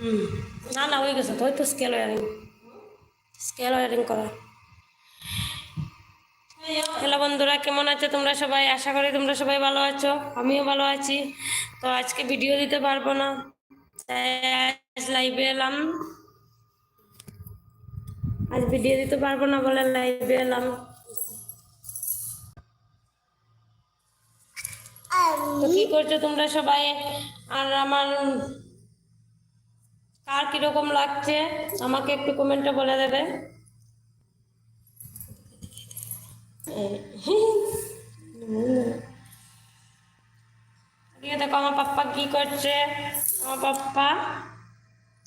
হুম না না হয়ে গেছে তো তো স্কেল ওয়ারিং স্কেল ওয়ারিং করা হ্যালো বন্ধুরা, কেমন আছো তোমরা সবাই? আশা করি তোমরা সবাই ভালো আছো, আমিও ভালো আছি। তো আজকে ভিডিও দিতে পারব না। আজ লাইভে এলাম। আজ ভিডিও দিতে পারব না বলে লাইভে এলাম। তো কি করছ তোমরা সবাই? আর আমার কার কীরকম লাগছে? আমাকে একটু কমেন্টে বলে দেবে। এদিকে দেখো আমার পাপ্পা কি করছে? আমার পাপ্পা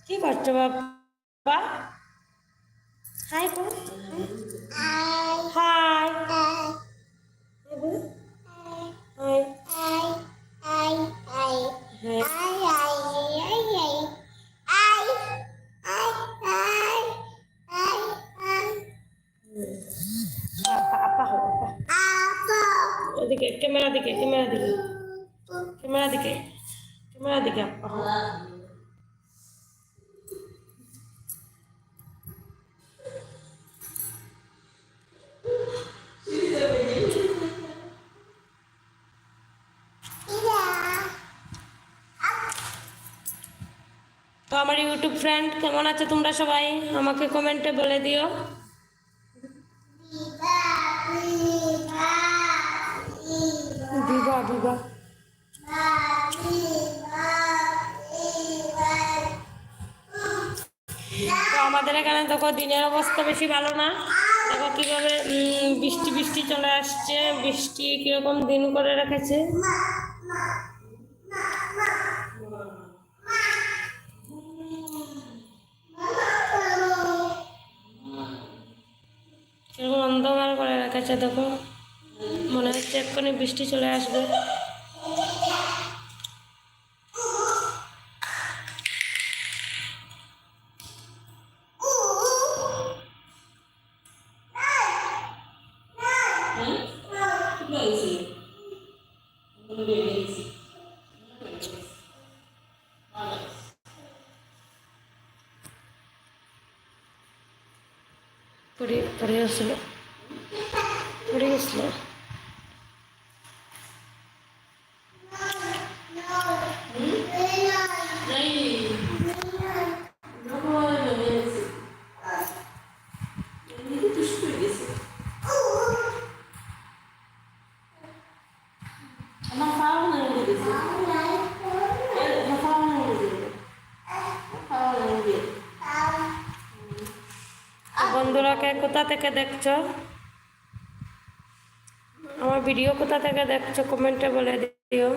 কি করছ বাপ্পা হাই কর হাই হাই হ্যাঁ ক্যামেরা দিকে ক্যামেরা দিকে। ক্যামেরা দিকে ক্যামেরা দিকে তো আমার ইউটিউব ফ্রেন্ড কেমন আছে তোমরা সবাই? আমাকে কমেন্টে বলে দিও। তো আমাদের এখানে দেখো দিনের অবস্থা বেশি ভালো না। দেখো কীভাবে বৃষ্টি বৃষ্টি চলে আসছে। বৃষ্টি কীরকম দিন করে রেখেছে। অন্ধকার করে রেখেছে দেখো। এক্ষুনি বৃষ্টি চলে আসবে। পড়ে পড়ে গেছিল পড়ে গেছিল বন্ধুরাকে কোথা থেকে দেখছ? আমার ভিডিও কোথা থেকে দেখছ? কমেন্টে বলে দিও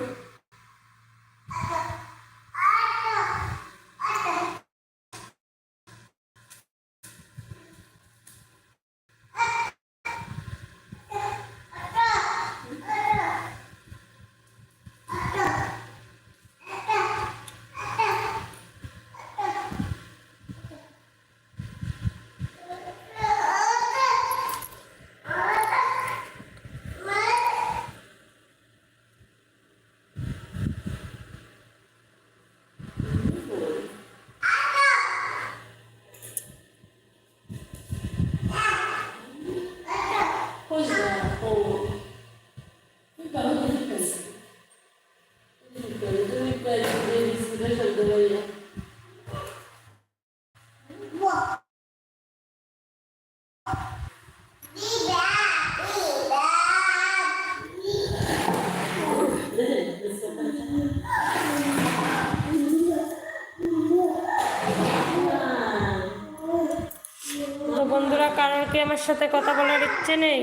তো বন্ধুরা কারোর কি আমার সাথে কথা বলার ইচ্ছে নেই?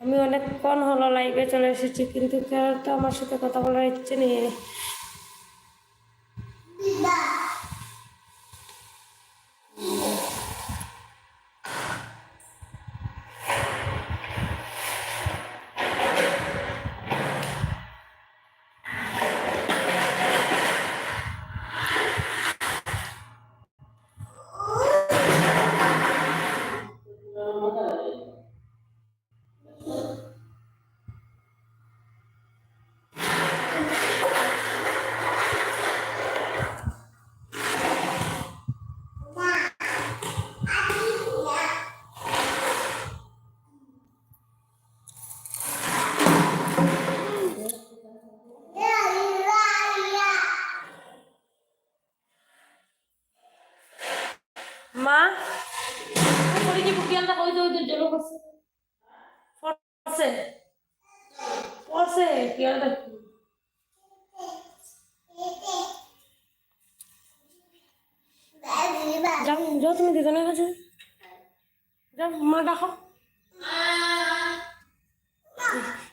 আমি অনেকক্ষণ হলো লাইভে চলে এসেছি, কিন্তু কারোর তো আমার সাথে কথা বলার ইচ্ছে নেই। করছে। পড়ছে। পড়ছে, কি আর তুমি দুজনের কাছে যাও, মা ডাকো।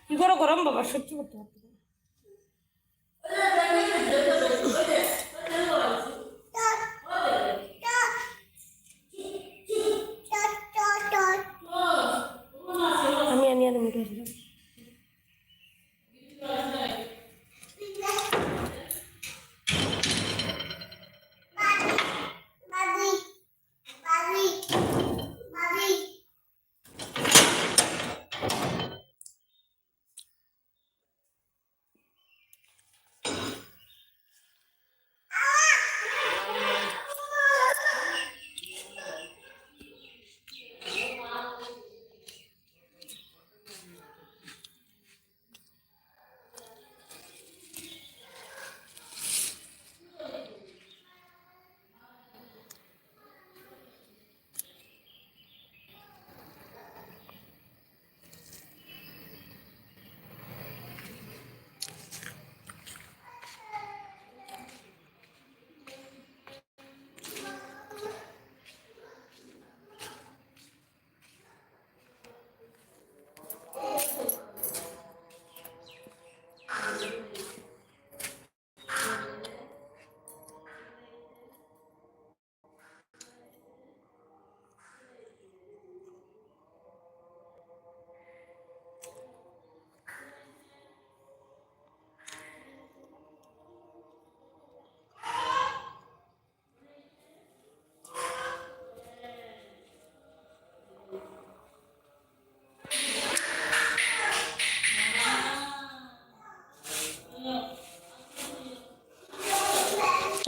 কি করো, গরম বাবা, সহ্য করতে পারতো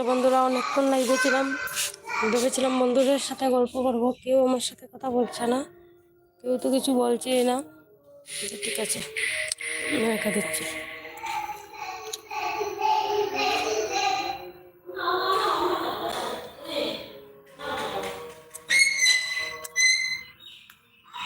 তো বন্ধুরা, অনেকক্ষণ লাইভে ছিলাম। ভেবেছিলাম বন্ধুদের সাথে গল্প করব, কেউ আমার সাথে কথা বলছে না, কেউ তো কিছু বলছে না। ঠিক আছে একা দিচ্ছি।